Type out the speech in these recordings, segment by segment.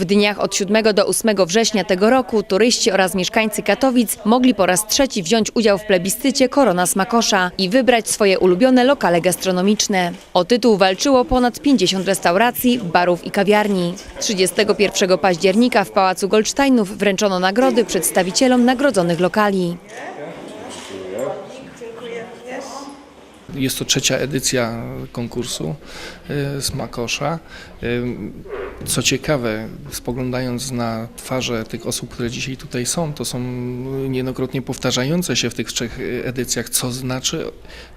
W dniach od 7 do 8 września tego roku turyści oraz mieszkańcy Katowic mogli po raz trzeci wziąć udział w plebiscycie Korona Smakosza i wybrać swoje ulubione lokale gastronomiczne. O tytuł walczyło ponad 50 restauracji, barów i kawiarni. 31 października w Pałacu Goldsteinów wręczono nagrody przedstawicielom nagrodzonych lokali. Jest to trzecia edycja konkursu y, Smakosza. Co ciekawe, spoglądając na twarze tych osób, które dzisiaj tutaj są, to są niejednokrotnie powtarzające się w tych trzech edycjach, co znaczy,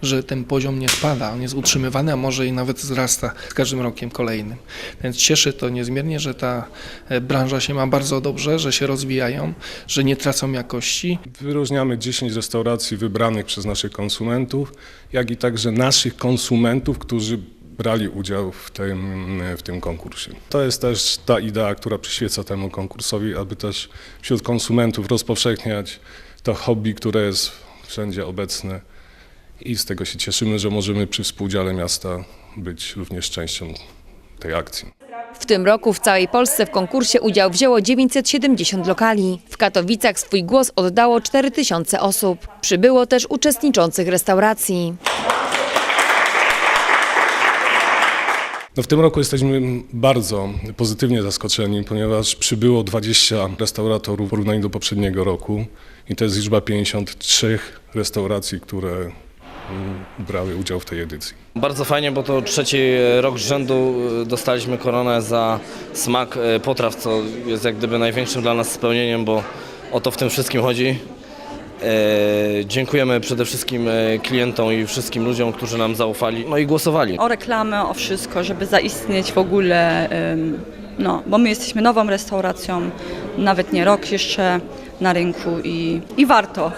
że ten poziom nie spada, on jest utrzymywany, a może i nawet wzrasta z każdym rokiem kolejnym. Więc cieszy to niezmiernie, że ta e, branża się ma bardzo dobrze, że się rozwijają, że nie tracą jakości. Wyróżniamy 10 restauracji wybranych przez naszych konsumentów, jak i także naszych konsumentów, którzy brali udział w tym, w tym konkursie. To jest też ta idea, która przyświeca temu konkursowi, aby też wśród konsumentów rozpowszechniać to hobby, które jest wszędzie obecne i z tego się cieszymy, że możemy przy współudziale miasta być również częścią tej akcji. W tym roku w całej Polsce w konkursie udział wzięło 970 lokali. W Katowicach swój głos oddało 4000 osób. Przybyło też uczestniczących restauracji. No w tym roku jesteśmy bardzo pozytywnie zaskoczeni, ponieważ przybyło 20 restauratorów w porównaniu do poprzedniego roku i to jest liczba 53 restauracji, które mm, brały udział w tej edycji. Bardzo fajnie, bo to trzeci rok z rzędu y, dostaliśmy koronę za smak y, potraw, co jest jak gdyby największym dla nas spełnieniem, bo o to w tym wszystkim chodzi. E, Dziękujemy przede wszystkim e, klientom i wszystkim ludziom, którzy nam zaufali, no i głosowali. o reklamę, o wszystko, żeby zaistnieć w ogóle, no, bo my jesteśmy nową restauracją, nawet nie rok jeszcze na rynku i, i warto.